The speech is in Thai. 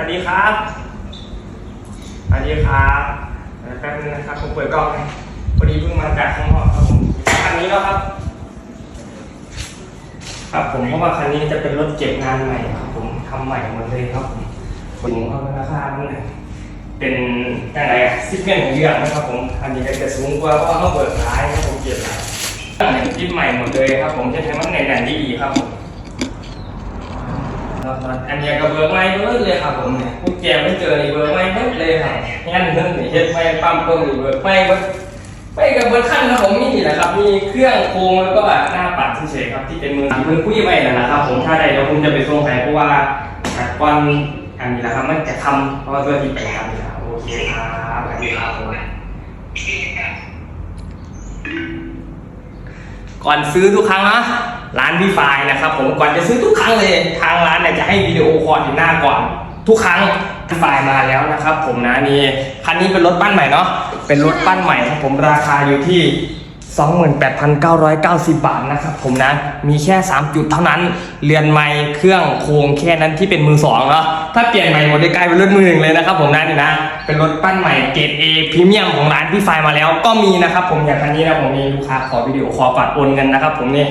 สวัสดีครับ สวัสดีครับแป๊บนึงนะครับ ผมเปิดกล้องให้พอดีเพิ่งมาจากข้างนอกครับผมคันนี้แล้วครับ ครับผมเพราะว่าคันนี้จะเป็นรถเก็บงานใหม่ครับ ผมทำใหม่หมดเลยครับผมผมเอาราคามันเป็นยังไงอะซิกเกิลของเรื่องนะครับ ผมอันนี้ก็จะสูงกว่าเพราะว่าเขาเปิดร้ายครับผมเก็บร้ายคิดใหม่หมดเลยครับ ผมจะทำมันในแน่นๆดีครับผม ครับอันนี้ก็เบิกไม่เบิดเลยครับผมเนี่ยกุญแจไม่เจอนี่เบิกไม่เบิดเลยครับงั้นเพิ่งนี่เฮ็ดไม่ปั๊มเพิ่งนี่เบิกไม่เบิดไปกับเบิดขั้นครับผมนี่แหละครับ มีเครื่องโครงแล้วก็หน้าปัดเฉยๆครับที่เป็นมือเพิ่งคุยไว้นั่นแหละครับ ผมถ้าได้เดี๋ยวผมจะไปส่งให้เพราะว่าวันอันนี้แหละครับมันจะทำเพราะว่าตัวที่ไปทำนี่ครับโอเคครับสวัสดีครับผมก่อนซื้อทุกครั้งนะ ร้านพี่ไฟล์นะครับผมก่อนจะซื้อทุกครั้งเลยทางร้านเนี่ยจะให้วิดีโอคอลอยู่หน้าก่อน ทุกครั้งพี่ไฟล์มาแล้วนะครับ ผมนะนี่คันนี้เป็นรถบ้นใหม่เนาะเป็นรถบ้นใหม่ครับผมราคาอยู่ที่28,990 บาทนะครับผมนะ มีแค่ 3 จุดเท่านั้น เรือนไม้เครื่องโครงแค่นั้นที่เป็นมือสองเนาะถ้าเปลี่ยนใหม่หมดได้กลายเป็นรถมือหนึ่งเลยนะครับผมนะนี่นะ เป็นรถปั้นใหม่เกรด A พรีเมียมของร้านพี่ไฟมาแล้วก็มีนะครับผมอย่างคันนี้นะผมมีลูกค้าขอวิดีโอคอฝากโอนเงินนะครับผมนี่